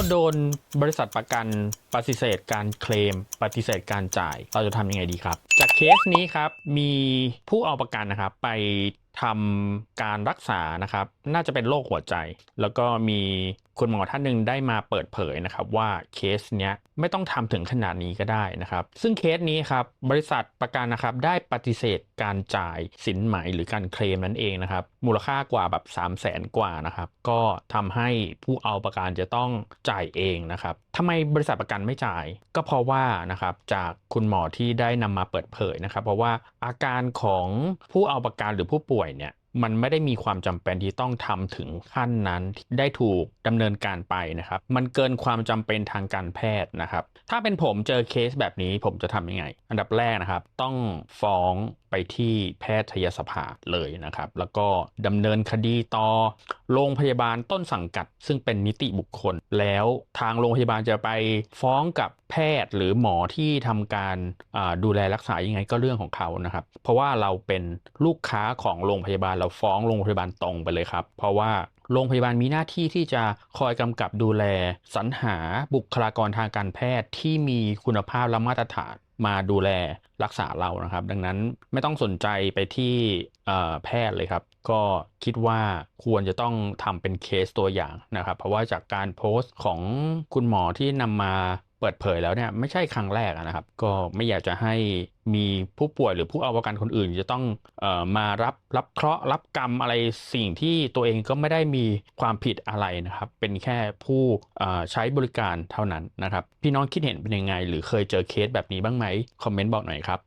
เราโดนบริษัทประกันปฏิเสธการเคลม ปฏิเสธการจ่าย เราจะทำยังไงดีครับ จากเคสนี้ครับมีผู้เอาประกันนะครับไป ทำการรักษานะครับ น่าจะเป็นโรคหัวใจ แล้วก็มีคุณหมอท่านหนึ่งได้มาเปิดเผยนะครับว่าเคสเนี้ยไม่ต้องทำถึงขนาดนี้ก็ได้นะครับ ซึ่งเคสนี้ครับบริษัทประกันนะครับได้ปฏิเสธการจ่ายสินไหมหรือการเคลมนั่นเองนะครับ มูลค่ากว่าแบบ3 0 0แสนกว่านะครับ ก็ทำให้ผู้เอาประกันจะต้องจ่ายเองนะครับทำไมบริษัทประกันไม่จ่าย ก็เพราะว่านะครับจากคุณหมอที่ได้นำมาเปิดเผยนะครับ เพราะว่าอาการของผู้เอาประกันหรือผู้ป่วยเนี่ย มันไม่ได้มีความจำเป็นที่ต้องทำถึงขั้นนั้นได้ถูกดำเนินการไปนะครับ มันเกินความจำเป็นทางการแพทย์นะครับ ถ้าเป็นผมเจอเคสแบบนี้ผมจะทำยังไง อันดับแรกนะครับ ต้องฟ้องไปที่แพทยสภาเลยนะครับ แล้วก็ดำเนินคดีต่อโรงพยาบาลต้นสังกัด ซึ่งเป็นนิติบุคคล แล้วทางโรงพยาบาลจะไปฟ้องกับแพทย์หรือหมอที่ทำการดูแลรักษายังไงก็เรื่องของเขานะครับ เพราะว่าเราเป็นลูกค้าของโรงพยาบาลเราฟ้องโรงพยาบาลตรงไปเลยครับ เพราะว่าโรงพยาบาลมีหน้าที่ที่จะคอยกำกับดูแลสรรหาบุคลากรทางการแพทย์ที่มีคุณภาพและมาตรฐานมาดูแลรักษาเรานะครับ ดังนั้นไม่ต้องสนใจไปที่แพทย์เลยครับ ก็คิดว่าควรจะต้องทำเป็นเคสตัวอย่างนะครับ เพราะว่าจากการโพสต์ของคุณหมอที่นำมา เปิดเผยแล้วเนี่ยไม่ใช่ครั้งแรกนะครับ ก็ไม่อยากจะให้มีผู้ป่วยหรือผู้เอาประกันคนอื่น จะต้องเอ่อมารับรับเคราะห์รับกรรมอะไรสิ่งที่ตัวเองก็ไม่ได้มีความผิดอะไรนะครับ เป็นแค่ผู้ใช้บริการเท่านั้นนะครับ พี่น้องคิดเห็นเป็นยังไง หรือเคยเจอเคสแบบนี้บ้างไหมคอมเมนต์บอกหน่อยครับ